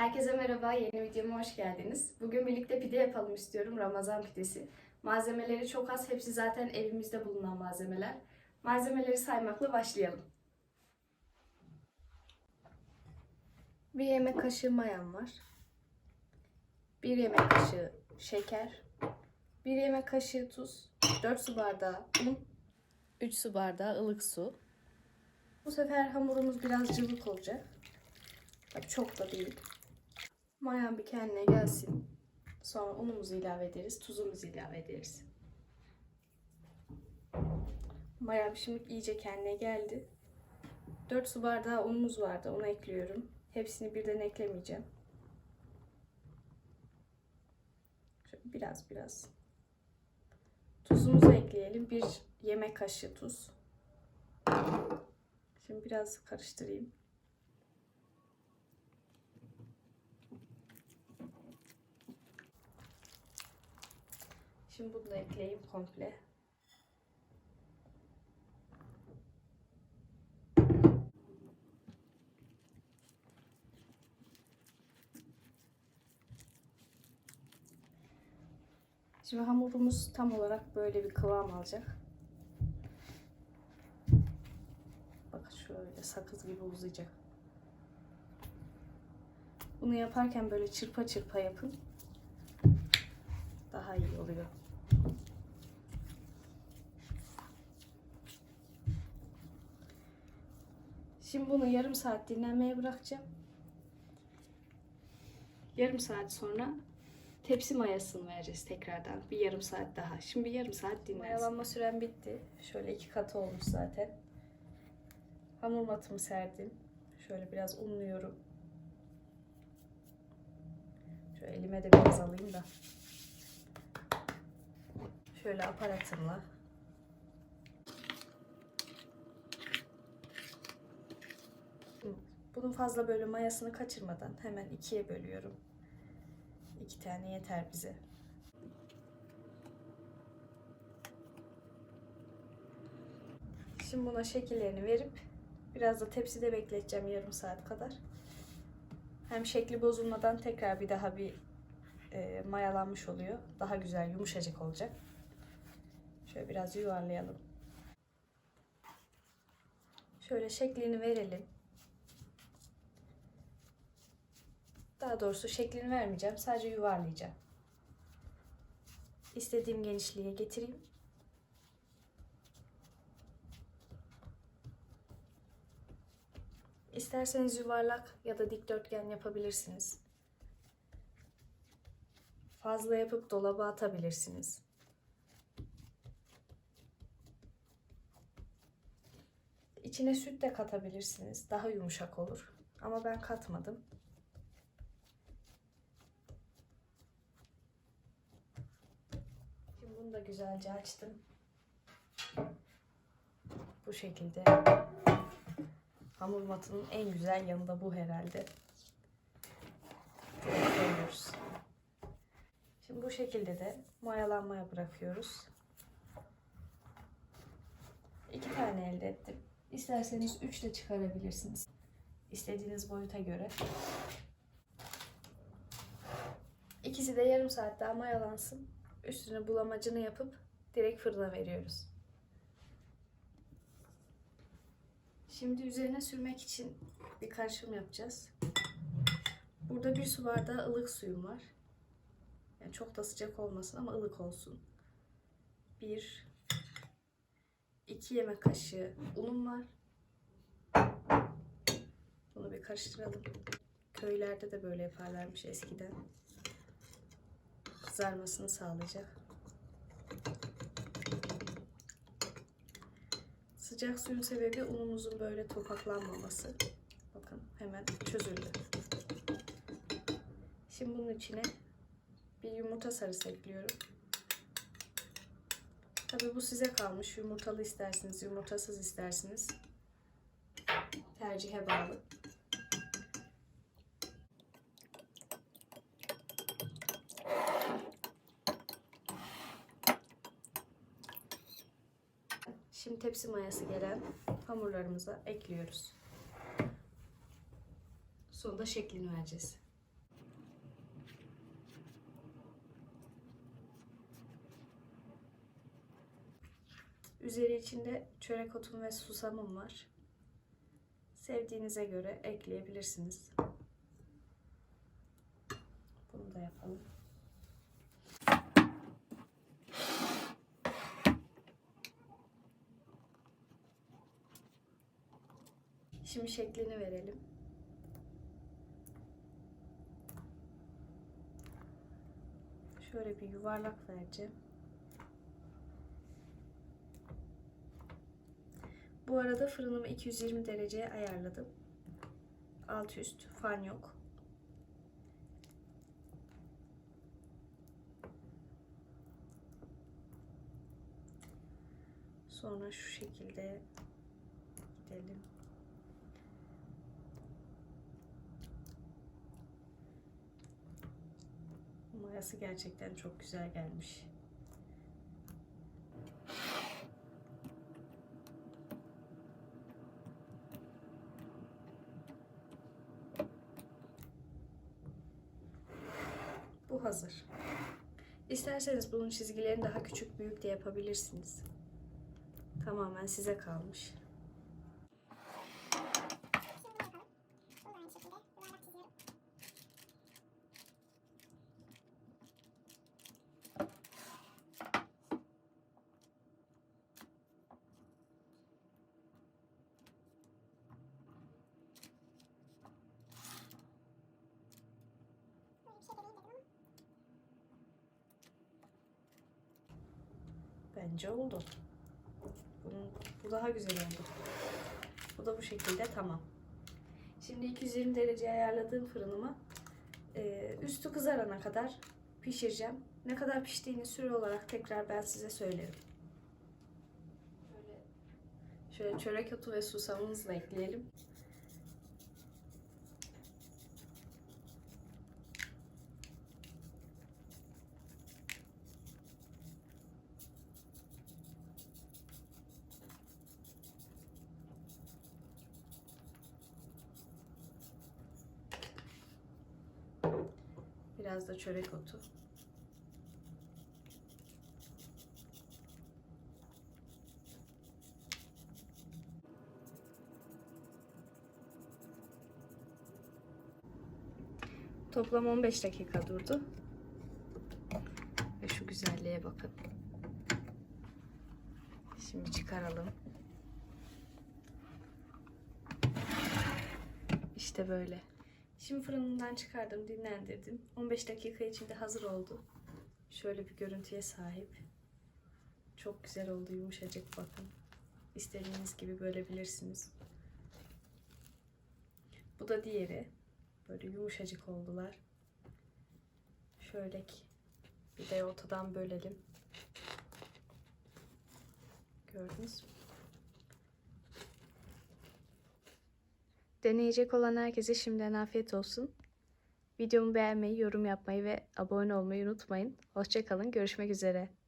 Herkese merhaba, yeni videoma hoş geldiniz. Bugün birlikte pide yapalım istiyorum, Ramazan pidesi. Malzemeleri çok az, hepsi zaten evimizde bulunan malzemeler. Malzemeleri saymakla başlayalım. Bir yemek kaşığı mayam var. Bir yemek kaşığı şeker. Bir yemek kaşığı tuz. 4 su bardağı un. 3 su bardağı ılık su. Bu sefer hamurumuz biraz cıvık olacak. Çok da değil. Mayan bir kendine gelsin. Sonra unumuzu ilave ederiz, tuzumuzu ilave ederiz. Mayam şimdi iyice kendine geldi. 4 su bardağı unumuz vardı, onu ekliyorum. Hepsini birden eklemeyeceğim. Şöyle biraz biraz. Tuzumuzu ekleyelim. Bir yemek kaşığı tuz. Şimdi biraz karıştırayım. Şimdi bunu da ekleyeyim komple. Şimdi hamurumuz tam olarak böyle bir kıvam alacak. Bakın şöyle sakız gibi uzayacak. Bunu yaparken böyle çırpa çırpa yapın. Daha iyi oluyor. Şimdi bunu yarım saat dinlenmeye bırakacağım. Yarım saat sonra tepsi mayasını vereceğiz tekrardan. Bir yarım saat daha. Şimdi bir yarım saat dinlensin. Mayalanma sürem bitti. Şöyle iki katı olmuş zaten. Hamur matımı serdim. Şöyle biraz unluyorum. Şöyle elime de biraz alayım da. Şöyle aparatımla. Bunun fazla böyle mayasını kaçırmadan hemen ikiye bölüyorum. İki tane yeter bize. Şimdi buna şekillerini verip biraz da tepside bekleteceğim yarım saat kadar. Hem şekli bozulmadan tekrar bir daha bir e, mayalanmış oluyor. Daha güzel yumuşacık olacak. Şöyle biraz yuvarlayalım. Şöyle şeklini verelim. Daha doğrusu şeklini vermeyeceğim. Sadece yuvarlayacağım. İstediğim genişliğe getireyim. İsterseniz yuvarlak ya da dikdörtgen yapabilirsiniz. Fazla yapıp dolaba atabilirsiniz. İçine süt de katabilirsiniz. Daha yumuşak olur. Ama ben katmadım. Şimdi bunu da güzelce açtım. Bu şekilde. Hamur matının en güzel yanı da bu herhalde. Koyuyoruz. Şimdi bu şekilde de mayalanmaya bırakıyoruz. İki tane elde ettim. İsterseniz üç de çıkarabilirsiniz. İstediğiniz boyuta göre. İkisi de yarım saat daha mayalansın. Üstüne bulamacını yapıp direkt fırına veriyoruz. Şimdi üzerine sürmek için bir karışım yapacağız. Burada bir su bardağı ılık suyum var. Yani çok da sıcak olmasın ama ılık olsun. Bir, iki yemek kaşığı unum var. Bunu bir karıştıralım. Köylerde de böyle yaparlarmış eskiden. Kızarmasını sağlayacak. Sıcak suyun sebebi unumuzun böyle topaklanmaması. Bakın hemen çözüldü. Şimdi bunun içine bir yumurta sarısı ekliyorum. Tabi bu size kalmış. Yumurtalı istersiniz, yumurtasız istersiniz. Tercihe bağlı. Şimdi tepsi mayası gelen hamurlarımıza ekliyoruz. Sonra da şeklini vereceğiz. Üzeri içinde çörek otum ve susamım var. Sevdiğinize göre ekleyebilirsiniz. Bunu da yapalım. Şimdi şeklini verelim. Şöyle bir yuvarlak vereceğim. Bu arada fırınımı 220 dereceye ayarladım. Alt üst fan yok. Sonra şu şekilde gidelim. Mayası gerçekten çok güzel gelmiş. Hazır. İsterseniz bunun çizgilerini daha küçük büyük de yapabilirsiniz. Tamamen size kalmış. Bence oldu. Bunun, bu daha güzel oldu. Bu da bu şekilde tamam. Şimdi 220 derece ayarladığım fırınımı e, üstü kızarana kadar pişireceğim. Ne kadar piştiğini süre olarak tekrar ben size söylerim. Şöyle, çörek otu ve susamımızı da ekleyelim. Biraz da çörek otu. Toplam 15 dakika durdu. Ve şu güzelliğe bakın. Şimdi çıkaralım. İşte böyle. Şimdi fırınından çıkardım, dinlendirdim. 15 dakika içinde hazır oldu. Şöyle bir görüntüye sahip. Çok güzel oldu, yumuşacık bakın. İstediğiniz gibi bölebilirsiniz. Bu da diğeri. Böyle yumuşacık oldular. Şöyle ki bir de ortadan bölelim. Gördünüz mü? Deneyecek olan herkese şimdiden afiyet olsun. Videomu beğenmeyi, yorum yapmayı ve abone olmayı unutmayın. Hoşçakalın, görüşmek üzere.